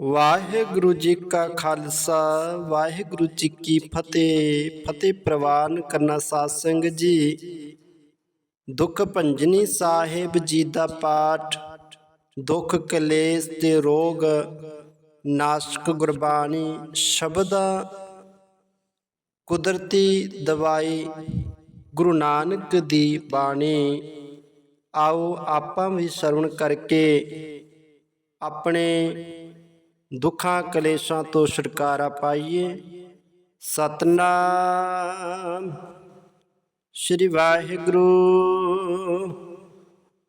ਵਾਹਿਗੁਰੂ ਜੀ ਕਾ ਖਾਲਸਾ, ਵਾਹਿਗੁਰੂ ਜੀ ਕੀ ਫਤਿਹ। ਫਤਿਹ ਪ੍ਰਵਾਨ ਕਰਨਾ ਸਾਧ ਸੰਗਤ ਜੀ। ਦੁੱਖ ਭੰਜਨੀ ਸਾਹਿਬ ਜੀ ਦਾ ਪਾਠ, ਦੁੱਖ ਕਲੇਸ਼ ਤੇ ਰੋਗ, ਨਾਸ਼ਕ ਗੁਰਬਾਣੀ ਸ਼ਬਦਾ, ਕੁਦਰਤੀ ਦਵਾਈ, ਗੁਰੂ ਨਾਨਕ ਦੀ ਬਾਣੀ। ਆਓ ਆਪਾਂ ਵੀ ਸ਼ਰਵਣ ਕਰਕੇ ਆਪਣੇ ਦੁੱਖਾਂ ਕਲੇਸ਼ਾਂ ਤੋਂ ਛੁਟਕਾਰਾ ਪਾਈਏ। ਸਤਨਾਮ। ਸ੍ਰੀ ਵਾਹਿਗੁਰੂ।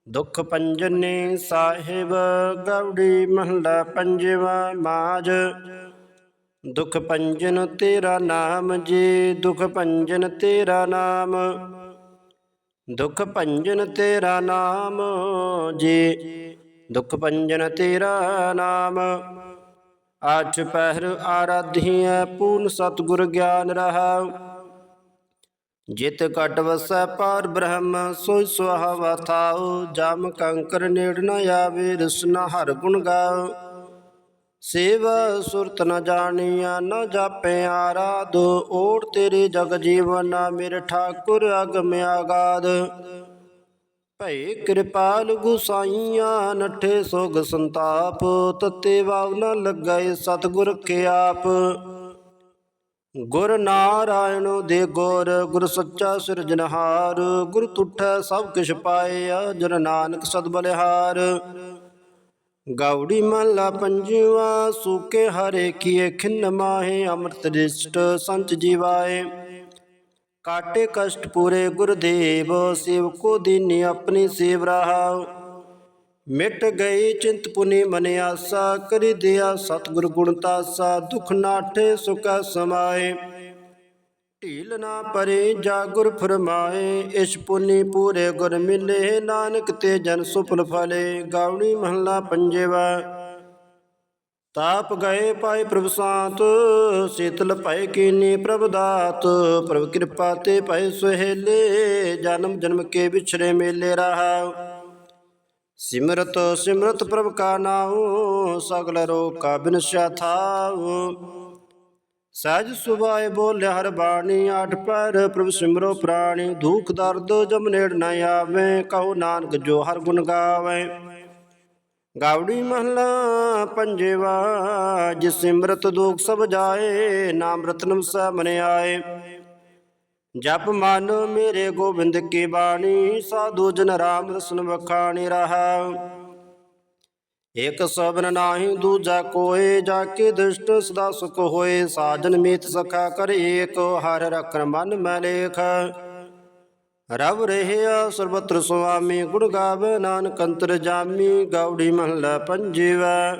ਦੁੱਖ ਪੰਜਨੇ ਸਾਹਿਬ, ਗੌੜੀ ਮਹਲਾ ਪੰਜਵਾ ਮਾਜ ਦੁਖ ਪੰਜਨ ਤੇਰਾ ਨਾਮ ਜੀ, ਦੁਖ ਪੰਜਨ ਤੇਰਾ ਨਾਮ। ਦੁਖ ਭੰਜਨ ਤੇਰਾ ਨਾਮ ਜੀ, ਦੁਖ ਭੰਜਨ ਤੇਰਾ ਨਾਮ। ਆਠ ਪਹਿਰ ਆਰਾਧੀਐ, ਪੂਰਨ ਸਤਿਗੁਰ ਗਿਆਨ ਰਹਾ। ਜਿਤ ਘਟ ਵਸੈ ਪਾਰ ਬ੍ਰਹਮ ਸੋਈ ਸੁਹਾਵਾ ਥਾਉ। ਜਮ ਕੰਕਰ ਨੇੜ ਨ ਆਵੇ, ਰਸਨਾ ਹਰ ਗੁਣ ਗਾਉ। ਸੇਵ ਸੁਰਤ ਨ ਜਾਣੀਆ ਨ ਜਾਪੇ ਆਰਾਧ। ਓੜ ਤੇਰੇ ਜਗ ਜੀਵਨ, ਮੇਰੇ ਠਾਕੁਰ ਅਗਮ ਆਗਾਦ। ਭਈ ਕਿਰਪਾਲ ਗੁਸਾਈਆਂ, ਨੱਠੇ ਸੋਗ ਸੰਤਾਪ, ਤਤੇ ਵਾਵ ਨ ਲੱਗੈ ਸਤਿਗੁਰ ਕੇ ਆਪ ਗੁਰ ਨਾਰਾਇਣ ਦੇ ਗੁਰ ਗੁਰ ਸੱਚਾ ਸਿਰਜਨਹਾਰ ਗੁਰ ਤੁਠੈ ਸਭ ਕਿਛ ਪਾਇਆ ਜਨ ਨਾਨਕ ਸਦ ਬਲਿਹਾਰ। ਗੌੜੀ ਮਹਲਾ ਪੰਜਵਾ, ਸੂਕੇ ਹਰੇ ਕੀਏ ਖਿੰਨ ਮਾਹੇ, ਅੰਮ੍ਰਿਤ ਰਿਸ਼ਟ ਸੰਚ ਜੀਵਾਏ ਕਾਟੇ ਕਸ਼ਟ ਪੂਰੇ ਗੁਰਦੇਵ ਸੇਵਕੋ ਦੀਨੀ ਆਪਣੀ ਸੇਵ ਰਹਾ। ਮਿਟ ਗਈ ਚਿੰਤਪੁਨੀ ਮਨ ਆਸਾ, ਕਰੀ ਦਿਆ ਸਤਿਗੁਰ ਗੁਣ ਤਾਸਾ, ਦੁਖ ਨਾਠੇ ਸੁਖ ਸਮਾਏ। ਢੀਲ ਨਾ ਪਰੇ ਜਾ ਗੁਰ ਫਰਮਾਏ, ਇਸ ਪੁਨੀ ਪੂਰੇ ਗੁਰ ਮਿਲੇ, ਨਾਨਕ ਤੇ ਜਨ ਸੁਫਲ ਫਲੇ, ਗਾਉਣੀ ਮਹੱਲਾ ਪੰਜਵਾ। ਤਾਪ ਗਏ ਪਾਏ ਪ੍ਰਭ ਸਾਤ, ਸੀਤਲ ਭੈ ਕੀਨੀ ਪ੍ਰਭ ਦਾਤ, ਪ੍ਰਭ ਕਿਰਪਾ ਤੇ ਭੈ ਸੁਹੇਲੇ, ਜਨਮ ਜਨਮ ਕੇ ਵਿਛੜੇ ਮੇਲੇ ਰਹਾ। ਸਿਮਰਤ ਸਿਮਰਤ ਪ੍ਰਭ ਕਾ ਨਾਉ, ਸਗਲ ਰੋਗ ਕਾ ਬਿਨਸ਼ਾ ਥਾਉ। ਸਹਿਜ ਸੁਭਾਏ ਬੋਲੇ ਹਰ ਬਾਣੀ, ਆਠ ਪੈਰ ਪ੍ਰਭ ਸਿਮਰੋ ਪ੍ਰਾਣੀ, ਦੁਖ ਦਰਦ ਜਮ ਨੇੜ ਨ ਆਵੇ, ਕਹੋ ਨਾਨਕ ਜੋ ਹਰ ਗੁਣ ਗਾਵੇ। ਗਾਉੜੀ ਮਹਲਾ ਪੰਜਵਾ, ਜਿਸ ਸਿਮਰਤ ਦੁਖ ਸਭ ਜਾਏ ਨਾਮ ਰਤਨਮ ਸਹਿ ਮਨ ਆਏ। ਜਪ ਮਨ ਮੇਰੇ ਗੋਬਿੰਦ ਕੀ ਬਾਣੀ, ਸਾਧੂ ਜਨ ਰਾਮ ਰਸਨ ਵਖਾਣੀ ਰਹਾ। ਇਕ ਸਬਨ ਨਾਹੀ ਦੂਜਾ ਕੋਏ, ਜਾ ਕੇ ਦ੍ਰਿਸ਼ਟ ਸਦਾ ਸੁਖ ਹੋਏ, ਸਾਜਨ ਮੀਤ ਸਖਾ ਕਰ, ਏਕ ਹਰ ਰਖਨ ਮਨ ਮੈਂ ਲੇਖ ਰਵ ਰਹਿਆ ਸਰਬਤਰ ਸੁਆਮੀ, ਗੁਣ ਗਾਵੇ ਨਾਨਕ ਅੰਤਰ ਜਾਮੀ ਗੌੜੀ ਮਹਲਾ ਪੰਜਵਾ।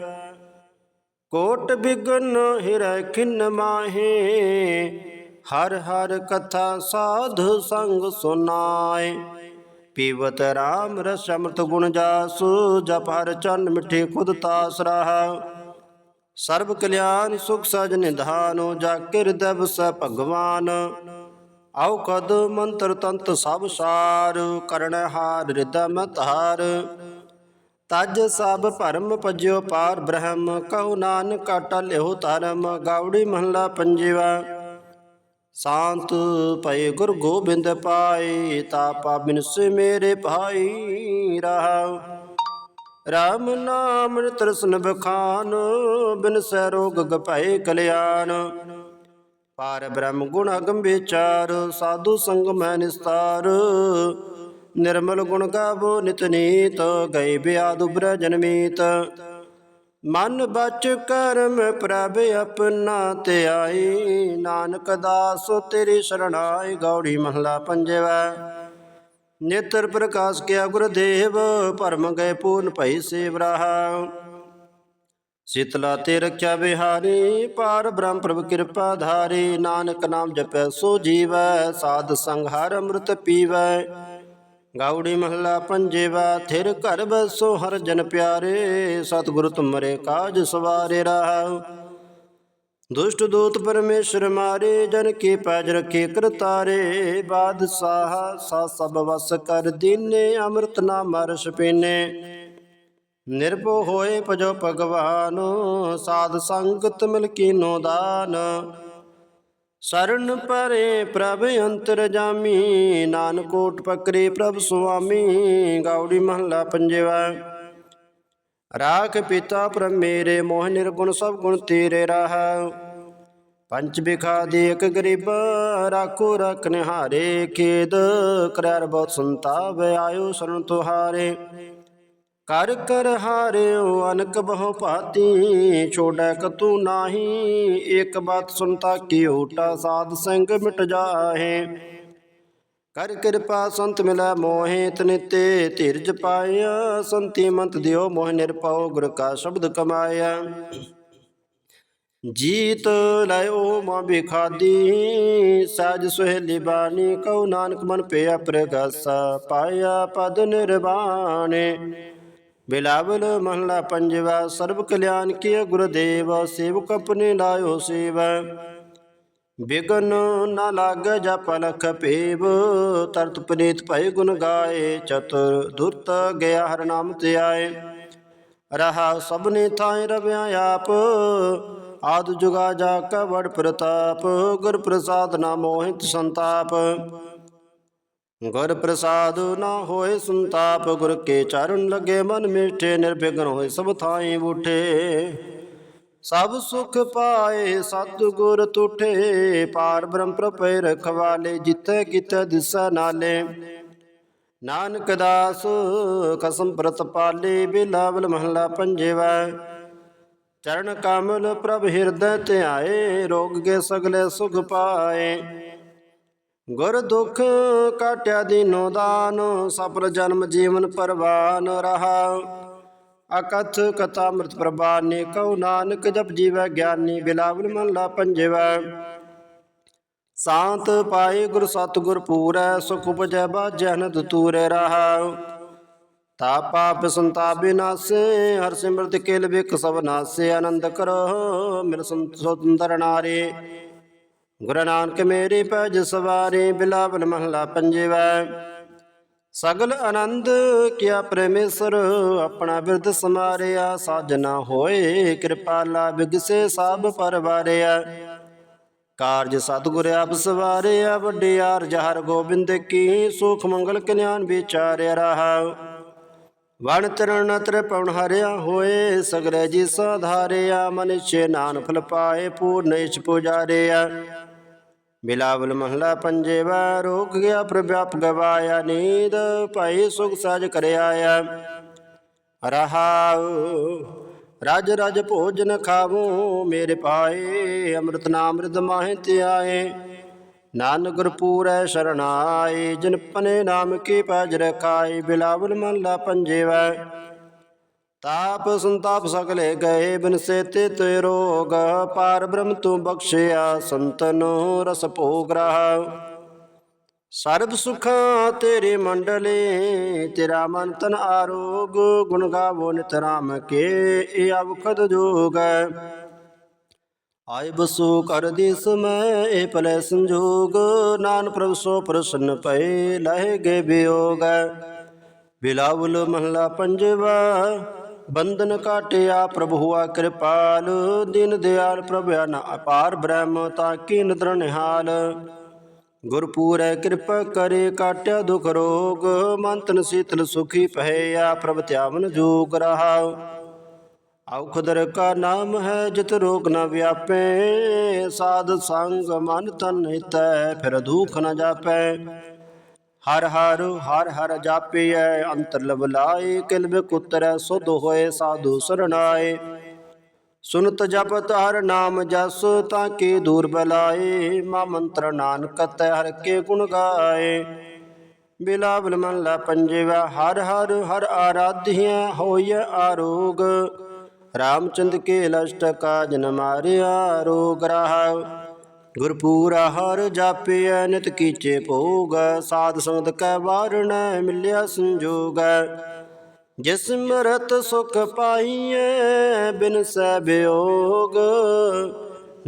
ਕੋਟ ਬਿਗਨ ਹਿਰੈ ਖਿਨ ਮਾਹੇ, ਹਰ ਹਰ ਕਥਾ ਸਾਧ ਸੰਗ ਸੁਨਾਏ। ਪੀਵਤ ਰਾਮ ਰਸ ਅੰਮ੍ਰਿਤ ਗੁਣ ਜਾਸੁ, ਜਪ ਹਰ ਚਰਨ ਮਿੱਠੇ ਖੁਦ ਤਾਸ ਰਹਾ। ਸਰਬ ਕਲਿਆਣ ਸੁਖ ਸਜ ਨਿਧਾਨੋ, ਜਾ ਕਿਰਦਬ ਸ ਭਗਵਾਨ। ਆਉ ਕਦ ਮੰਤਰ ਤੰਤ ਸਭ ਸਾਰ ਕਰਣ ਹਾਰ ਹਿਰਦੈ ਮਤ ਤਜ ਸਭ ਭਰਮ ਭਜਿਓ ਪਾਰ ਬ੍ਰਹਮ, ਕਹੂ ਨਾਨਕ ਟਲਿਓ ਧਰਮ ਗਾਉੜੀ ਮਹਲਾ ਪੰਜਵਾ। ਸ਼ਾਂਤ ਭਏ ਗੁਰ ਗੋਬਿੰਦ ਪਾਏ, ਤਾਪਾ ਬਿਨਸ ਮੇਰੇ ਭਾਈ ਰਹਾ। ਰਾਮ ਨਾਮ ਨਿਤਰਸਨ ਬਖਾਨ ਬਿਨਸੈ ਰੋਗ ਗਭੈ ਕਲਿਆਣ। ਪਾਰ ਬ੍ਰਹਮ ਗੁਣ ਅਗਮ ਵਿਚਾਰ, ਸਾਧੂ ਸੰਗ ਮੈਂ ਨਿਸਤਾਰ। ਨਿਰਮਲ ਗੁਣ ਗਾਵੋ ਨਿਤ ਨੀਤ ਗਏ ਬਿਆਦ ਉਬਰ ਜਨਮੀਤ ਮਨ ਬਚ ਕਰਮ ਪ੍ਰਭ ਆਪਣਾ ਧਿਆਈ ਨਾਨਕ ਦਾਸੋ ਤੇਰੀ ਸ਼ਰਣਾਈ, ਗੌੜੀ ਮਹਲਾ ਪੰਜਵਾ। ਨੇਤਰ ਪ੍ਰਕਾਸ਼ ਕਿਆ ਗੁਰਦੇਵ, ਭਰਮ ਗਏ ਪੂਰਨ ਭਈ ਸੇਵ ਰਹਾ। ਸਿਤਲਾ ਤੇ ਰਖਿਆ ਬਿਹਾਰੀ, ਪਾਰ ਬ੍ਰਹਮ ਪ੍ਰਭ ਕਿਰਪਾ ਧਾਰੀ, ਨਾਨਕ ਨਾਮ ਜਪੈ ਸੋ ਜੀਵੈ, ਸਾਧ ਸੰਗ ਹਰ ਅੰਮ੍ਰਿਤ ਪੀਵੈ। ਗਾਉੜੀ ਮਹੱਲਾ ਪੰਜੇਵਾ, ਥਿਰ ਘਰ ਬਸੋ ਹਰ ਜਨ ਪਿਆਰੇ, ਸਤਿਗੁਰ ਤੁਮਰੇ ਕਾਜ ਸਵਾਰੇ ਰਹਾ। ਦੁਸ਼ਟ ਦੂਤ ਪਰਮੇਸ਼ਰ ਮਾਰੇ, ਜਨ ਕੀ ਪੈਜ ਰਖੇ ਕਰਤਾਰੇ, ਬਾਦਸ਼ਾਹ ਸਾ ਸਭ ਵਸ ਕਰ ਦੀਨੇ, ਅੰਮ੍ਰਿਤ ਨਾਮ ਰਸ ਪੀਨੇ। ਨਿਰਭਉ ਹੋਏ ਭਜੋ ਭਗਵਾਨ, ਸਾਧ ਸੰਗਤ ਮਿਲ ਕੀਨੋ ਦਾਨ। ਸਰਨ ਪਰੇ ਪ੍ਰਭ ਅੰਤਰ ਜਾਮੀ, ਨਾਨਕ ਪਕਰੇ ਪ੍ਰਭ ਸੁਆਮੀ, ਗਾਉੜੀ ਮਹੱਲਾ ਪੰਜਵਾ। ਰਾਖ ਪਿਤਾ ਪ੍ਰਭ ਮੇਰੇ, ਮੋਹ ਨਿਰਗੁਣ ਸਭ ਗੁਣ ਤੇਰੇ ਰਾਹ। ਪੰਚ ਬਿਖਾ ਦੇ ਇੱਕ ਗਰੀਬ, ਰਾਖੋ ਰਖ ਨਿਹਾਰੇ ਖੇਦ। ਕਰਰ ਬਹੁਤ ਸੰਤਾਪ, ਆਇਓ ਸਰਨ ਤੁਹਾਰੇ। ਕਰ ਕਰ ਹਾਰਿਓ, ਅਨਕ ਬਹੁ ਭਾਤੀ, ਛੋੜੈ ਕਤੂ ਨਾਹੀ ਇੱਕ ਬਾਤ ਸੁਨਤਾ ਕੀ ਓਟਾ ਸਾਧ ਸੰਗ ਮਿਟ ਜਾਹੇ। ਕਰ ਕਿਰਪਾ ਸੰਤ ਮਿਲੈ ਮੋਹਿ, ਤਨਿਤੇ ਧੀਰਜ ਪਾਇਆ, ਸੰਤੀ ਮੰਤ ਦਿਓ ਮੋਹ ਨਿਰਪਉ ਗੁਰ ਕਾ ਸ਼ਬਦ ਕਮਾਇਆ। ਜੀਤ ਲਿਓ ਮਾ ਬਿਖਾਦੀ, ਸਾਜ ਸੁਹੇਲੀ ਬਾਣੀ, ਕਉ ਨਾਨਕ ਮਨ ਪਿਆ ਪ੍ਰਗਾਸਾ, ਪਾਇਆ ਪਦ ਨਿਰਵਾਣੇ। ਬਿਲਾਵਲ ਮਹਲਾ ਪੰਜਵਾ, ਸਰਬ ਕਲਿਆਣ ਕੀ ਗੁਰਦੇਵ, ਸੇਵਕ ਆਪਣੇ ਲਾਇਓ ਸੇਵਾ। ਬਿਗਨ ਨਾ ਲਾਗ ਜਪ ਲਖ ਪੇਵ ਤਰਤ ਪਨੀਤ ਭੈ ਗੁਣ ਗਾਏ, ਚਤੁਰ ਦੁਰਤ ਗਿਆ ਹਰ ਨਾਮ ਤੇ ਆਏ ਰਹਾ ਸਭਨੇ ਥਾਇ ਰਵਿਆ ਆਪ, ਆਦ ਜੁਗਾ ਜਾ ਕਾ ਪ੍ਰਤਾਪ, ਗੁਰ ਪ੍ਰਸਾਦ ਨਾ ਮੋਹਿਤ ਸੰਤਾਪ। ਗੁਰ ਪ੍ਰਸਾਦ ਨਾ ਹੋਏ ਸੰਤਾਪ, ਗੁਰ ਕੇ ਚਰਨ ਲਗੇ ਮਨ ਮਿਠੇ ਨਿਰਭਿਗਨ ਹੋਏ ਸਭ ਥਾਈ ਉਠੇ। ਸਭ ਸੁਖ ਪਾਏ ਸਤ ਗੁਰ ਤੁਠੇ, ਪਾਰ ਬ੍ਰਹਮ ਪ੍ਰਪੈ ਰਖਵਾਲੇ, ਜਿੱਥੇ ਕਿਤੇ ਦਿਸਾ ਨਾਲੇ। ਨਾਨਕ ਦਾਸ ਕਸਮ ਪ੍ਰਤਪਾਲੇ ਬਿਲਾਵਲ ਮਹਲਾ ਪੰਜੇਵਾ। ਚਰਨ ਕਮਲ ਪ੍ਰਭ ਹਿਰਦੈ ਧਿਆਏ, ਰੋਗ ਕੇ ਸਗਲੇ ਸੁਖ ਪਾਏ। ਗੁਰ ਦੁਖ ਕਾਟਿਆ ਦੀਨੋ ਦਾਨ ਸਫਲ ਜਨਮ ਜੀਵਨ ਪਰਵਾਨ ਰਹਾ। ਅਕਥ ਕਥਾ ਅੰਮ੍ਰਿਤ ਪ੍ਰਭਾਨੇ ਕਉ ਨਾਨਕ ਜਪ ਜੀਵੈ ਗਿਆਨੀ ਬਿਲਾਵਲ ਮਹਲਾ ਪੰਜਵਾ। ਸਾਂਤ ਪਾਏ ਗੁਰ ਸਤਿਗੁਰ ਪੂਰੈ, ਸੁਖ ਉਪਜੈ ਬਾਝੈ ਅਨੰਦ ਤੂਰੇ ਰਹਾ। ਤਾ ਪਾਪ ਸੰਤਾਪ ਬਿਨਾਸੇ ਹਰ ਸਿਮਰਤ ਕੇਲ ਬਿਕ ਸਭ ਨਾਸੇ, ਆਨੰਦ ਕਰੋ, ਮਿਲ ਸੰਤ ਸੁੰਦਰ ਨਾਰੇ। ਗੁਰੂ ਨਾਨਕ ਮੇਰੀ ਭਜ ਸਵਾਰੀ ਬਿਲਾਵਲ ਮਹਲਾ ਪੰਜਵਾ। ਸਗਲ ਆਨੰਦ ਕਿਆ ਪਰਮੇਸ਼ਰ, ਆਪਣਾ ਬਿਰਧ ਸਮਾਰਿਆ ਸਾਜਨਾ ਹੋਏ ਕਿਰਪਾਲਾ ਬਿਗਸੇ ਸਭ ਪਰਵਾਰਿਆ। ਕਾਰਜ ਸਤਿਗੁਰ ਆਪ ਸਵਾਰਿਆ, ਵੱਡੇ ਆਰਜ ਹਰ ਗੋਬਿੰਦ ਕੀ। ਸੁਖ ਮੰਗਲ ਕਲਿਆਣ ਵਿਚਾਰਿਆ ਰਹਾ। ਵਣ ਚਰਨ ਤਰ ਹਰਿਆ ਹੋਏ ਸਗਰੇ ਜੀ ਸਾਧਾਰਿਆ। ਮਨਿਛੇ ਨਾਨ ਫਲ ਪਾਏ ਪੂਰਨ ਇਛ ਪੁਜਾਰਿਆ। ਬਿਲਾਵਲ ਮਹਲਾ ਪੰਜੇਵਾ ਰੋਗ ਗਿਆ ਪ੍ਰਭਾਪ ਗਵਾਇਆ ਨੀਂਦ, ਭਾਈ ਸੁਖ ਸਾਜ ਕਰਿਆ ਆਇਆ ਰਹਾਉ, ਰਜ ਰਜ ਭੋਜਨ ਖਾਵੋ, ਮੇਰੇ ਪਾਏ ਅੰਮ੍ਰਿਤ ਨਾਮ ਰਿਦ ਮਾਹਿ ਤੇ ਆਏ ਨਾਨਕ ਗੁਰਪੂਰੈ ਸ਼ਰਣਾਏ ਜਿਨ ਪਨੇ ਨਾਮ ਕੀ ਪਜ ਰਖਾਏ, ਬਿਲਾਵਲ ਮਹਲਾ ਪੰਜੇਵਾ ਤਾਪ ਸੰਤਾਪ ਸਗਲੇ ਗਏ ਬਿਨ ਸੇਤੇ ਤੇ ਰੋਗ, ਪਾਰ ਬ੍ਰਹਮ ਤੂੰ ਬਖਸ਼ਿਆ ਸੰਤਨ ਰਸ ਭੋਗ ਰਹਾ। ਸਰਬ ਸੁਖਾਂ ਤੇਰੇ ਮੰਡਲੇ, ਤੇਰਾ ਮਨ ਤਨ ਆਰੋਗ, ਗੁਣ ਗਾਵੋ ਨਿਤ ਰਾਮ ਕੇ, ਇਹ ਅਵਖਦ ਜੋਗ ਆਇ ਬਸੋ ਕਰ ਦਿਸ ਮੈਂ, ਇਹ ਭਲੇ ਸੰਜੋਗ ਨਾਨ ਪ੍ਰਭ ਸੋ ਪ੍ਰਸੰਨ ਪਏ ਲਹਿ ਗਏ ਬਿਯੋਗ ਬਿਲਾਵਲ ਮਹਲਾ ਪੰਜਵਾ ਬੰਧਨ ਕਾਟਿਆ ਪ੍ਰਭੂ ਹੁਆ ਕਿਰਪਾਲ, ਦਿਨ ਦਿਆਲ ਪ੍ਰਭ ਨਾ ਅਪਾਰ ਬ੍ਰਹਮ ਤਾਂ ਕੀ ਨਦਰ ਨਿਹਾਲ। ਗੁਰਪੂਰੈ ਕਿਰਪਾ ਕਰੇ ਕਾਟਿਆ ਦੁਖ ਰੋਗ ਮੰਤਨ ਸੀਤਲ ਸੁਖੀ ਪਹਿਆ ਪ੍ਰਭ ਧਿਆਵਨ ਜੋਗ ਰਹਾ। ਔਖਦਰ ਕਾ ਨਾਮ ਹੈ ਜਿਤ ਰੋਗ ਨ ਵਿਆਪੇ, ਸਾਧ ਸੰਗ ਮਨ ਤਨ ਹਿਤੈ, ਫਿਰ ਦੁਖ ਨ ਜਾਪੈ। ਹਰ ਹਰ ਹਰ ਹਰ ਜਾਪੀਐ, ਅੰਤਰ ਲਵ ਲਾਏ ਕਿਲ ਬਿਕ ਸੁਧ ਹੋਏ, ਸਾਧੂ ਸਰਣਾਏ। ਸੁਨਤ ਜਪਤ ਹਰ ਨਾਮ ਜਸ, ਤਾਂ ਕੀ ਦੂਰ ਬਲਾਏ, ਮਾ ਮੰਤਰ ਨਾਨਕ ਤੈ ਹਰ ਕੇ ਗੁਣ ਗਾਏ। ਬਿਲਾ ਮਨ ਲਾ ਪੰਜਵਾ, ਹਰ ਹਰ ਹਰ ਆਰਾਧਿਆ ਹੋਇ ਆਰੋਗ। ਰਾਮਚੰਦ ਕੇ ਲਸ਼ਟ ਕਾਜ ਨ ਮਾਰਿਆ ਰੋਗ ਰਹਾ। ਗੁਰਪੂਰਾ ਹਰ ਜਾਪਿਐ, ਨਿਤ ਕੀਚੇ ਭੋਗ, ਸਾਧ ਸੰਗਤ ਕੈ ਵਾਰਣ ਮਿਲਿਆ ਸੰਜੋਗ। ਜਿਸ ਮਰਤ ਸੁਖ ਪਾਈਐ, ਬਿਨ ਸੈ ਬਿਯੋਗ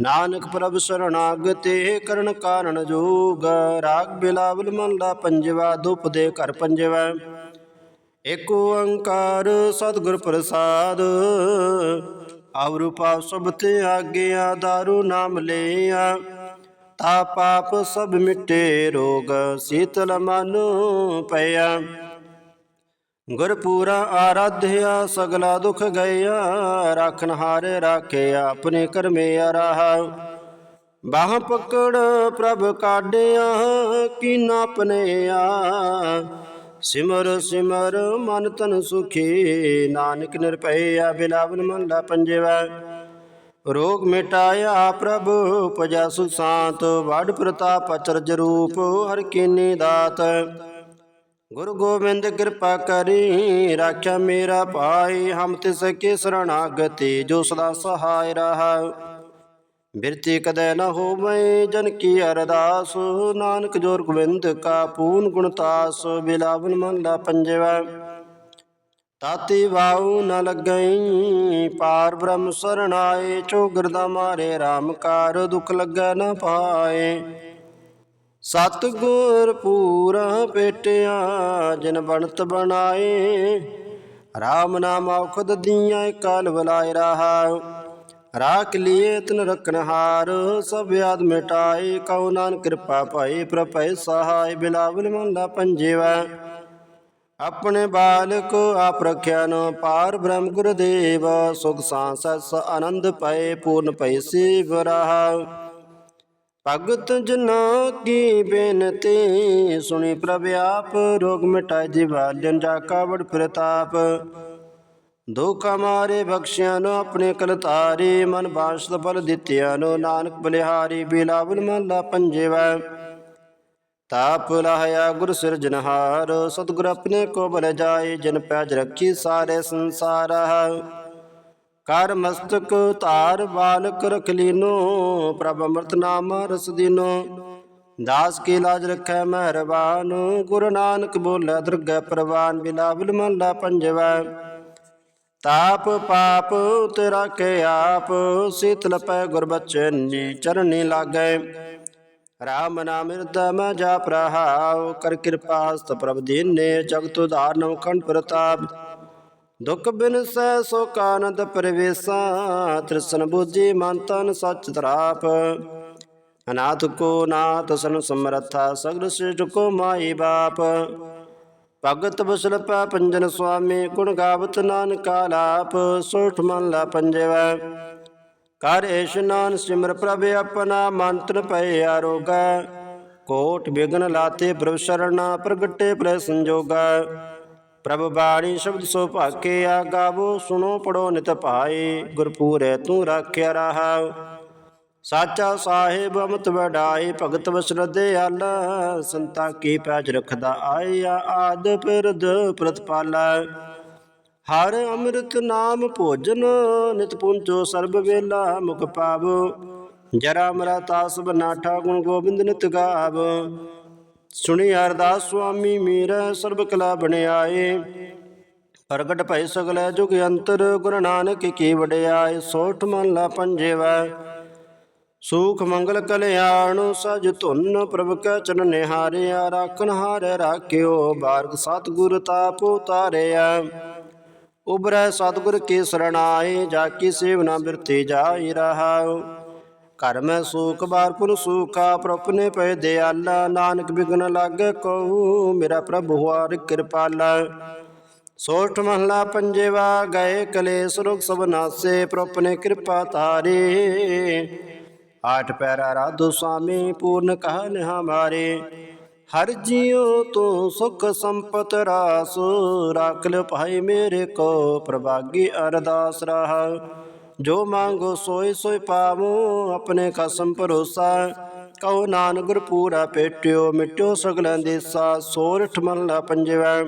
ਨਾਨਕ ਪ੍ਰਭ ਸਰਣਾਗਤੇ ਕਰਨ ਕਾਰਣ ਜੋਗ। ਰਾਗ ਬਿਲਾਵਲ ਮਨ ਲਾ ਪੰਜਵਾ ਦੁਪ ਦੇ ਘਰ ਪੰਜਵਾ। ਏਕ ਓੰਕਾਰ ਸਤਿਗੁਰ ਪ੍ਰਸਾਦ। ਆਵਰੂ ਪਾਪ ਸਭ ਤੇ ਆਗਿਆ, ਦਾਰੂ ਨਾਮ ਲਿਆ ਤਾ ਪਾਪ ਸਭ ਮਿਟੇ ਰੋਗ, ਸੀਤਲ ਮਨ ਪਿਆ। ਗੁਰ ਆਰਾਧਿਆ, ਸਗਲਾ ਦੁਖ ਗਇਆ, ਰਾਖਨ ਹਾਰੇ ਰਾਖਿਆ, ਆਪਣੇ ਕਰਮੇ ਰਹਾ ਬਾਹ ਪਕੜ ਪ੍ਰਭ ਕਾਢਿਆ, ਕੀਨਾ ਪਨਿਆ ਸਿਮਰ ਸਿਮਰ ਮਨ ਤਨ ਸੁਖੀ, ਨਾਨਕ ਨਿਰਭਇਆ, ਬਿਲਾਵਨ ਮਹਲਾ ਪੰਜਵਾ। ਰੋਗ ਮਿਟਾਇਆ ਪ੍ਰਭ ਪਜਾ ਸੁਸ਼ਾਂਤ, ਵਡ ਪ੍ਰਤਾਪ ਅਚਰਜ ਰੂਪ, ਹਰ ਕੀਨੀ ਦਾਤ। ਗੁਰੂ ਗੋਬਿੰਦ ਕਿਰਪਾ ਕਰੀ, ਰਾਖਿਆ ਮੇਰਾ ਭਾਈ, ਹਮ ਤਿਸ ਕੇ ਸਰਣਾਗਤੀ, ਜੋ ਸਦਾ ਸਹਾਇ ਰਹਾ। ਬਿਰਤੀ ਕਦੇ ਨ ਹੋਵੇ ਜਨ ਕੀ ਅਰਦਾਸ, ਨਾਨਕ ਜੋਰ ਗੋਬਿੰਦ ਕਾ ਪੂਨ ਗੁਣਤਾਸ ਬਿਲਾਵਨ ਮਹਲਾ ਪੰਜਵਾ। ਤਾਤੀ ਵਾਉ ਨ ਲੱਗਈ, ਪਾਰ ਬ੍ਰਹਮ ਸਰਣਾਏ ਚੋਗਰਦਾ ਮਾਰੇ RAM ਕਾਰ ਦੁਖ ਲੱਗੈ ਨ ਪਾਏ। ਸਤਗੁਰ ਪੂਰਾ ਪੇਟਿਆ ਜਿਨ ਬਣਤ ਬਣਾਏ RAM ਨਾਮ ਔਖਦ ਦੀਆਂ ਕਾਲ ਬੁਲਾਇ ਰਹਾ। ਰਾਖ ਲਿਏ ਤਨ ਰਖਨ ਸਭ ਯਾਦ ਮਿਟਾਏ, ਕਉ ਨਾਨਕ ਕਿਰਪਾ ਪਾਈ ਪ੍ਰਭੈ ਸਹਾਇ, ਬਿਲਾਵਲ ਮਹਲਾ ਪੰਜੇਵਾ। ਆਪਣੇ ਬਾਲਕ ਆਪ ਰਖਿਆ ਪਾਰ ਬ੍ਰਹਮ ਗੁਰਦੇਵ, ਸੁਖ ਸਾਂਸਸ ਆਨੰਦ ਪਏ ਪੂਰਨ ਪਏ ਸਿਵ ਰਹਾ। ਭਗਤ ਜਨਾ ਕੀ ਬੇਨਤੀ, ਸੁਣੀ ਪ੍ਰਭ ਆਪ, ਰੋਗ ਮਿਟਾਇ ਜਿਵਾਲਨ ਜਾ ਕਾ ਪ੍ਰਤਾਪ। ਦੁਖ ਮਾਰੇ ਬਖਸ਼ਿਆ ਨੂੰ ਆਪਣੇ ਕਲਤਾਰੇ ਮਨ ਬਾਸ਼ਤ ਬਲ ਦਿੱਤਿਆ ਨੂੰ ਨਾਨਕ ਬਲਿਹਾਰੀ, ਬਿਲਾਵਲ ਮਹਲਾ ਪੰਜੇਵਾ। ਤਾਪ ਲਾਇਆ ਗੁਰ ਸਿਰਜਨਹਾਰ ਸਤਿਗੁਰ ਆਪਣੇ ਕੋ ਬਲ ਜਾਏ, ਜਿਨ ਪੈਜ ਰੱਖੀ ਸਾਰੇ ਸੰਸਾਰ। ਕਰ ਮਸਤਕ ਧਾਰ ਬਾਲਕ ਰਖ ਲੀਨੋ, ਪ੍ਰਭ ਅਮਰਤ ਨਾਮ ਰਸ ਦੀਨੋ। ਦਾਸ ਕੀ ਲਾਜ ਰਖੈ ਮਹਿਰਬਾਨ, ਗੁਰੂ ਨਾਨਕ ਬੋਲੇ ਦੁਰਗਾ ਪ੍ਰਵਾਨ, ਬਿਲਾਵਲ ਮਹਲਾ ਪੰਜਵਾ। ਤਾਪ ਪਾਪ ਤੇਰਾ ਕੇ ਆਪ ਸੀਤਲ ਪੈ ਗੁਰ ਬਚਨੀ ਚਰਨੀ ਲਾਗੇ। ਰਾਮ ਨਾਮ ਹਿਰਦੈ ਮੈਂ ਜਾਪ ਰਹਾਉ ਕਰ ਕਿਰਪਾ ਹਸਤ ਪ੍ਰਭ ਦੀਨੇ ਜਗਤ ਉਧਾਰਨਉ ਖੰਡ ਪ੍ਰਤਾਪ। ਦੁਖ ਬਿਨ ਸੈ ਸੋ ਪਰਵੇਸਾ, ਤ੍ਰਿਸ਼ਨ ਬੁੱਧੀ ਮਨ ਤਨ ਸਚ ਤਰਾਪ। ਅਨਾਥ ਕੋ ਨਾਥ ਸਨ ਸਮਰਥਾ, ਸਗਲ ਸ੍ਰਿਸ਼ਟ ਕੋ ਮਾਈ ਬਾਪ। ਭਗਤ ਬਸਲ ਪੈ ਪੰਜਨ ਸੁਆਮੀ, ਗੁਣ ਗਾਵਤ ਨਾਨਕ ਆਲਾਪ ਸੋਠ ਮਨ ਲਾ ਪੰਜਵਾ। ਕਰ ਇਸ਼ਨਾਨ ਸਿਮਰ ਪ੍ਰਭ ਆਪਣਾ, ਮੰਤਰ ਪਏ ਆਰੋਗਾ ਕੋਟ ਬਿਗਨ ਲਾਤੇ ਪ੍ਰਭ ਸ਼ਰਣਾ, ਪ੍ਰਗਟੇ ਪ੍ਰੈ ਸੰਜੋਗਾ ਪ੍ਰਭ ਬਾਣੀ ਸ਼ਬਦ ਸੋ ਭਾਕੇ ਆ, ਗਾਵੋ, ਸੁਣੋ, ਪੜੋ, ਨਿਤ ਭਾਏ। ਗੁਰਪੂਰੈ ਤੂੰ ਰਾਖਿਆ ਰਹਾ। ਸਾਚਾ ਸਾਹਿਬ ਅਮਤ ਵਡਾਈ ਭਗਤ ਵਸਰਦੇ ਆਲ ਸੰਤਾ ਕੀ ਪੈਜ ਰਖਦਾ ਆਇਆ ਆਦ ਪਿਰਦ ਪ੍ਰਤਪਾਲਾ ਹਰ ਅੰਮ੍ਰਿਤ ਨਾਮ ਭੋਜਨ, ਨਿਤ ਪੁੰਚੋ ਸਰਬ ਵੇਲਾ ਮੁਖ ਪਾਵੋ ਜਰਾ ਮਰਾ ਤਾਸ ਬਨਾਠਾ ਗੁਣ ਗੋਬਿੰਦ ਨਿਤ ਗਾਵ। ਸੁਣੀ ਅਰਦਾਸ ਸੁਆਮੀ ਮੇਰਾ, ਸਰਬ ਕਲਾ ਬਣਾਏ ਪ੍ਰਗਟ ਭੈ ਸਗਲੇ ਜੁਗ ਅੰਤਰ, ਗੁਰੂ ਨਾਨਕ ਕੀ ਵਡਿਆਏ, ਸੋਠ ਮਹਲਾ ਪੰਜੇਵਾ। ਸੂਖ ਮੰਗਲ ਕਲਿਆਣ, ਸਜ ਧੁਨ ਪ੍ਰਭ ਕੈ ਚਰਨ ਨਿਹਾਰਿਆ, ਰਾਖਨ ਹਾਰੇ ਰਾਖਿਓ ਬਾਰਕ ਸਤਿਗੁਰ ਤਾਪ ਉਤਾਰਿਆ। ਉਬਰੈ ਸਤਿਗੁਰ ਕੇ ਸਰਣਾਏ, ਜਾ ਕੀ ਸੇਵਨਾ ਬਿਰਤੀ ਜਾਈ ਰਹਾਉ। ਘਰ ਮੈਂ ਸੂਖ ਬਾਰਪੁਰ ਸੂਖਾ ਪ੍ਰਪਨੇ ਪਏ ਦਿਆਲਾ, ਨਾਨਕ ਬਿਗਨ ਲਾਗੇ ਕਉ ਮੇਰਾ ਪ੍ਰਭੂ ਹਰ ਕਿਰਪਾਲਾ। ਸੋਠ ਮਹਲਾ ਪੰਜੇਵਾ, ਗਏ ਕਲੇਸ਼ ਰੁਗ ਸਭ ਨਾਸੇ ਪ੍ਰਪਨੇ ਕਿਰਪਾ ਤਾਰੇ ਆਠ ਪੈਰਾ ਰਾਧੂ ਸੁਆਮੀ, ਪੂਰਨ ਕਹਨ ਹਮਾਰੇ। ਹਰ ਜਿਉ ਤੂੰ ਸੁਖ ਸੰਪਤ ਰਾਸ, ਰਾਖ ਲ ਭਾਈ ਮੇਰੇ ਕੋ ਪ੍ਰਭਾਗੀ ਅਰਦਾਸ ਰਾਹ। ਜੋ ਮੰਗੋ ਸੋਈ ਸੋਈ ਪਾਵੋ, ਆਪਣੇ ਕਸਮ ਭਰੋਸਾ। ਕਹੋ ਨਾਨਕ ਗੁਰ ਪੂਰਾ ਪੇਟਿਓ, ਮਿਟਿਓ ਸਗਲਾਂ ਦੇਸਾ ਸੋਰਠ ਮਹਲਾ ਪੰਜਵਾ।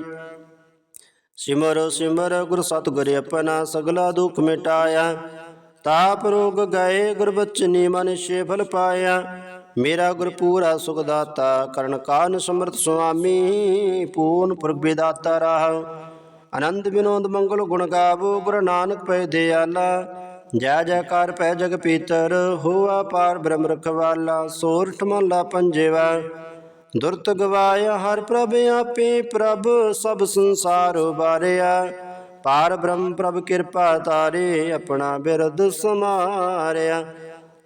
ਸਿਮਰ ਸਿਮਰ, ਗੁਰ ਸਤਿਗੁਰ ਆਪਣਾ ਸਗਲਾ ਦੁਖ ਮਿਟਾਇਆ। ਤਾਪ ਰੋਗ ਗਏ, ਗੁਰ ਬਚਨੀ ਮਨ ਛੇ ਫਲ ਪਾਇਆ। ਮੇਰਾ ਗੁਰ ਪੂਰਾ ਸੁਖ ਦਾਤਾ ਕਰਨ ਕਾਨ ਸਮਰਥ ਸੁਆਮੀ, ਪੂਰਨ ਪੁਰਖ ਵਿਦਾਤਾ ਰਹਾ। ਆਨੰਦ ਵਿਨੋਦ ਮੰਗਲ ਗੁਣ ਗਾਵੋ, ਗੁਰੂ ਨਾਨਕ ਪੈ ਦਿਆਲਾ। ਜੈ ਜੈਕਾਰ ਪੈ ਜਗ ਪੀਤਰ, ਹੋਆ ਪਾਰ ਬ੍ਰਹਮ ਰਖਵਾਲਾ ਸੋਰਠ ਮਹਲਾ ਪੰਜੇਵਾ। ਦੁਰਤ ਗਵਾਇਆ ਹਰ ਪ੍ਰਭ ਆਪੇ ਪ੍ਰਭ, ਸਭ ਸੰਸਾਰ ਉਬਾਰਿਆ। ਪਾਰ ਬ੍ਰਹਮ ਪ੍ਰਭ ਕਿਰਪਾ ਤਾਰੇ, ਆਪਣਾ ਬਿਰਦ ਸਮਾਰਿਆ।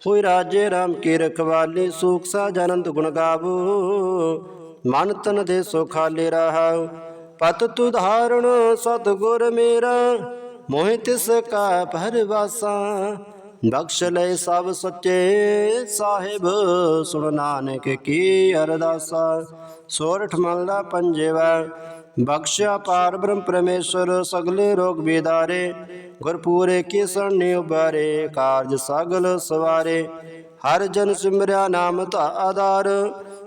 ਹੋਇ ਰਾਜੇ RAM ਕੀ ਰਖਵਾਲੀ, ਸੂਖ ਸਾਜਨੰਦ ਗੁਣ ਗਾਵੋ। ਮਨ ਤਨ ਦੇ ਸੁਖਾਲੇ ਰਹਾਉ, ਪਤ ਤੁਧਾਰਣ ਸਤਗੁਰ ਮੇਰਾ। ਮੋਹਿ ਤਿਸ ਕਾ ਪਰਵਾਸਾ, ਬਖਸ਼ ਲੈ ਸਭ ਸੱਚੇ ਸਾਹਿਬ। ਸੁਣ ਨਾਨਕ ਕੀ ਅਰਦਾਸਾ, ਸੋਰਠ ਮਹਲਾ ਪੰਜਵਾ। ਬਖਸ਼ਿਆ ਪਾਰ ਬ੍ਰਹਮ ਪਰਮੇਸ਼ਰ, ਸਗਲੇ ਰੋਗ ਬਿਦਾਰੇ ਗੁਰਪੂਰੇ ਕੀ ਸਰਣੇ ਉਬਾਰੇ ਕਾਰਜ ਸਗਲ ਸਵਾਰੇ। ਹਰ ਜਨ ਸਿਮਰਿਆ ਨਾਮ ਤਾ ਆਧਾਰ।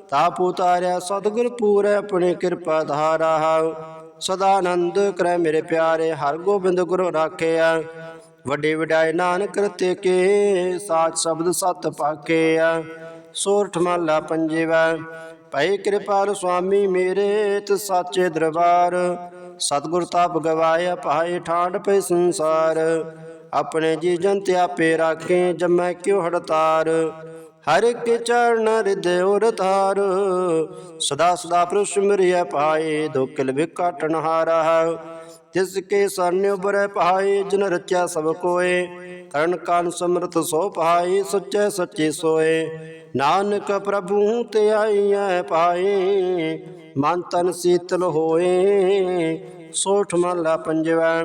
ਤਾਪ ਉਤਾਰਿਆ ਸਤਿਗੁਰ ਪੂਰੇ, ਆਪਣੀ ਕਿਰਪਾ ਧਾਰਾ। ਸਦਾ ਆਨੰਦ ਕਰੈ ਮੇਰੇ ਪਿਆਰੇ, ਹਰ ਗੋਬਿੰਦ ਗੁਰੂ ਰਾਖਿਆ। ਵੱਡੇ ਵਡਾਏ ਨਾਨਕ ਰਤੇ ਕੇ, ਸਾਚ ਸ਼ਬਦ ਸਤ ਆ। ਸੋਰਠ ਮਹਲਾ ਪੰਜਵਾ। ਭਈ ਕਿਰਪਾਲ ਸੁਆਮੀ ਮੇਰੇ ਤੇ ਸਾਚੇ ਦਰਬਾਰ। ਸਤਿਗੁਰ ਤਾਪ ਗਵਾਇਆ ਭਾਏ ਠਾਂਡ ਪੈ ਸੰਸਾਰ। ਆਪਣੇ ਜੀ ਜਨ ਤੇ ਆਪੇ ਰਾਖੇ ਜਮੈ ਕਿਉ ਹੜਤਾਰ? ਹਰ ਇੱਕ ਚਰਨ ਹਿਰਦੇ ਉਰ ਸਦਾ ਸਦਾ ਪ੍ਰੁਸ਼ ਮਰਿਆ ਪਾਏ ਦੁਖਿਲ ਵਿਕਾਟਨ ਹਾਰਾ। ਤਿਸ ਕੇ ਸਰਨਿ ਉਬਰੈ ਪਾਏ ਜਿਨ ਰਚਿਆ ਸਭ ਕੋਏ। ਕਰਨ ਕਾਨ ਸਮਰਤ ਸੋ ਪਾਏ ਸੱਚੇ ਸੱਚੇ ਸੋਏ। ਨਾਨਕ ਪ੍ਰਭੂ ਤੇ ਆਈਐ ਪਾਏ, ਮਨ ਤਨ ਸੀਤਲ ਹੋਏ, ਸੋਠ ਮਹਲਾ ਪੰਜਵਾ।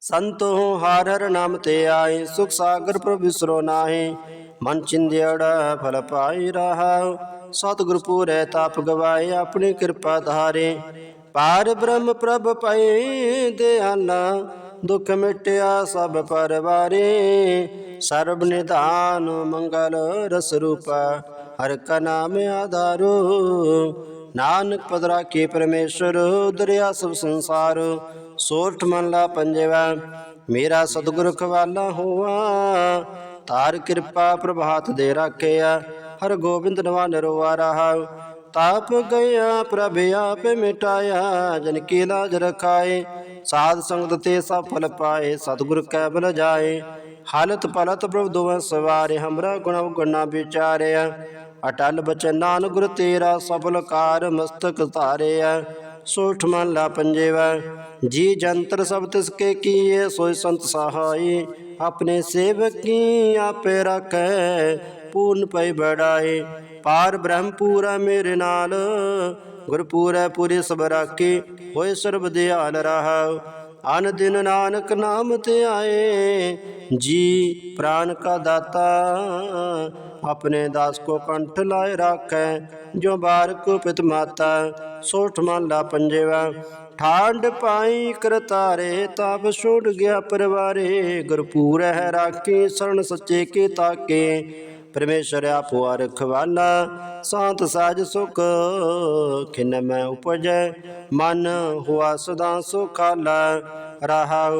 ਸੰਤੋ ਹਰ ਹਰ ਨਾਮ ਤੇ ਆਏ, ਸੁਖ ਸਾਗਰ ਪ੍ਰਭ ਵਿਸਰੋ ਨਾਹੀ, ਮਨ ਚਿੰਦਿਆੜਾ ਫਲ ਪਾਈ ਰਹਾ। ਸਤਿਗੁਰ ਪੂਰੇ ਤਾਪ ਗਵਾਏ, ਆਪਣੀ ਕਿਰਪਾ ਧਾਰੇ। ਪਾਰ ਬ੍ਰਹਮ ਪ੍ਰਭ ਪਏ, ਦਿਆਲਾ ਦੁਖ ਮਿਟਿਆ ਸਭ ਪਰਵਾਰੇ, ਸਰਬ ਨਿਧਾਨ ਮੰਗਲ ਰਸ ਰੂਪਾ, ਹਰ ਕਾ ਨਾਮ ਆਧਾਰੋ। ਨਾਨਕ ਪਦਰਾ ਕੇ ਪਰਮੇਸ਼ਰ, ਦਰਿਆ ਸਭ ਸੰਸਾਰ, ਸੋਰਠ ਮਹਲਾ ਪੰਜਵਾ। ਮੇਰਾ ਸਤਿਗੁਰ ਖਵਾਲਾ ਹੋਆ ਤਾਰ ਕਿਰਪਾ ਪ੍ਰਭਾਤ ਦੇ ਰਾਖਿਆ। ਹਰ ਗੋਬਿੰਦ ਨਵਾ ਨਿਰਵਾ ਰਹਾ। ਤਾਪ ਗਿਆ ਪ੍ਰਭ ਆਪ ਮਿਟਾਇਆ, ਜਨ ਕੀ ਲਾਜ ਰਖਾਏ, ਸਾਧ ਸੰਗਤ ਤੇ ਸਭ ਫਲ ਪਾਏ, ਸਤਿਗੁਰ ਕੈ ਬਲ ਜਾਏ। ਹਾਲਤ ਪਲਤ ਪ੍ਰਭ ਦੋਵੇਂ ਸਵਾਰੇ, ਹਮਰਾ ਗੁਣ ਗੁਣਾ ਵਿਚਾਰਿਆ। ਅਟਲ ਬਚਨ ਨਾਨ ਗੁਰ ਤੇਰਾ, ਸਫਲ ਕਾਰ ਮਸਤਕ ਧਾਰਿਆ। ਸੋਠ ਮਨ ਲਾ ਪੰਜੇਵਾ, ਜੀ ਜੰਤਰ ਸਭ ਤਿਸ ਕੇ ਕੀਏ ਸੋਈ ਸੰਤ ਸਹਾਈ, ਆਪਣੇ ਸੇਵਕ ਕੀ ਆਪੇ ਰੱਖੈ, ਪੂਰਨ ਪਈ ਬੜਾਏ। ਪਾਰ ਬ੍ਰਹਮ ਪੂਰਾ ਮੇਰੇ ਨਾਲ। ਗੁਰ ਪੂਰੈ ਪੂਰੀ ਸਭ ਰਾਖੀ ਹੋਏ ਸਰਬ ਦਿਆਲ ਰਹਾ। ਅਨ ਦਿਨ ਨਾਨਕ ਨਾਮ ਤੇ ਆਏ, ਜੀ ਪ੍ਰਾਨ ਕਾ ਦਾਤਾ। ਆਪਣੇ ਦਾਸ ਕੋ ਕੰਠ ਲਾਏ ਰਾਖੈ, ਜੋ ਬਾਰਕ ਪਿਤ ਮਾਤਾ। ਸੋਠ ਮਹਲਾ ਪੰਜੇਵਾ ਠਾਂਡ ਪਾਈ ਕਰਤਾਰੇ, ਤਾਪ ਛੋੜ ਗਿਆ ਪਰਵਾਰੇ। ਗੁਰਪੂਰ ਹੈ ਰਾਖੀ, ਸਰਣ ਸੱਚੇ ਕੇ ਤਾਕੇ। ਪਰਮੇਸ਼ਰ ਆਪੋ ਰਖਵਾਲਾ ਸਾਤ ਸਾਜ ਸੁਖ ਖਿਨ ਮੈਂ ਉਪਜੈ, ਮਨ ਹੁਆ ਸਦਾ ਸੁਖਾਲਾ। ਰਹਾ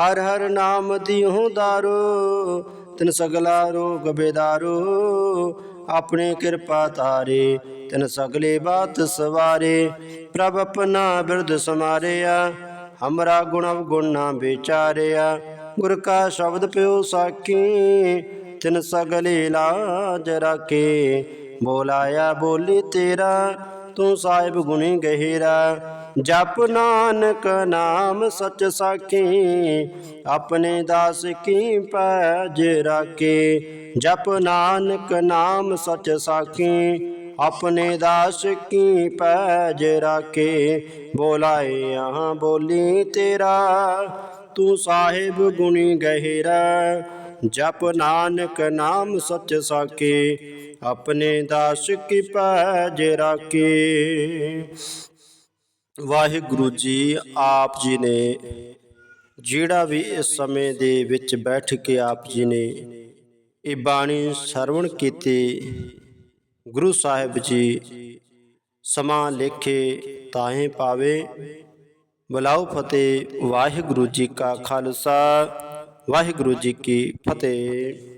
ਹਰ ਹਰ ਨਾਮ ਦਿਉ ਦਾਰੋ, ਤਿਨ ਸਗਲਾ ਰੋਗ ਬੇਦਾਰੋ। ਆਪਣੇ ਕਿਰਪਾ ਤਾਰੇ ਤਿਨ ਸਗਲੇ ਬਾਤ ਸਵਾਰੇ। ਪ੍ਰਭ ਆਪਣਾ ਬਿਰਦ ਸਮਾਰਿਆ, ਹਮਰਾ ਗੁਣ ਅਵਗੁਣ ਨਾ ਵਿਚਾਰਿਆ। ਗੁਰ ਕਾ ਸ਼ਬਦ ਪਿਓ ਸਾਖੀ ਤਿਨ ਸਗਲੇ ਲਾਜ ਰਾਖੇ। ਬੋਲਾਇਆ ਬੋਲੀ ਤੇਰਾ, ਤੂੰ ਸਾਹਿਬ ਗੁਣੀ ਗਹਿਰਾ। ਜਪ ਨਾਨਕ ਨਾਮ ਸਚ ਸਾਖੀ, ਆਪਣੇ ਦਾਸ ਕੀ ਪੈਜ ਰਾਖੇ। ਜਪ ਨਾਨਕ ਨਾਮ ਸਚ ਸਾਖੀ, ਆਪਣੇ ਦਾਸ ਕੀ ਪੈਜ ਰਾਖੇ। ਬੋਲਾਏ ਆਹ ਬੋਲੀ ਤੇਰਾ, ਤੂੰ ਸਾਹਿਬ ਗੁਣੀ ਗਹਿਰਾ। ਜਪ ਨਾਨਕ ਨਾਮ ਸਚ ਸਾਕੇ ਆਪਣੇ ਦਾਸ ਕੀ ਪੈਜ ਰਾਖੇ। ਵਾਹਿਗੁਰੂ ਜੀ ਆਪ ਜੀ ਨੇ, ਜਿਹੜਾ ਵੀ ਇਸ ਸਮੇਂ ਦੇ ਵਿੱਚ ਬੈਠ ਕੇ ਆਪ ਜੀ ਨੇ ਇਹ ਬਾਣੀ ਸਰਵਣ ਕੀਤੀ, ਗੁਰੂ ਸਾਹਿਬ ਜੀ ਸਮਾਂ ਲੇਖੇ ਤਾਹੇ ਪਾਵੇ। ਬੁਲਾਓ ਫਤਿਹ ਵਾਹਿਗੁਰੂ ਜੀ ਕਾ ਖਾਲਸਾ। ਵਾਹਿਗੁਰੂ ਜੀ ਕੀ ਫਤਿਹ।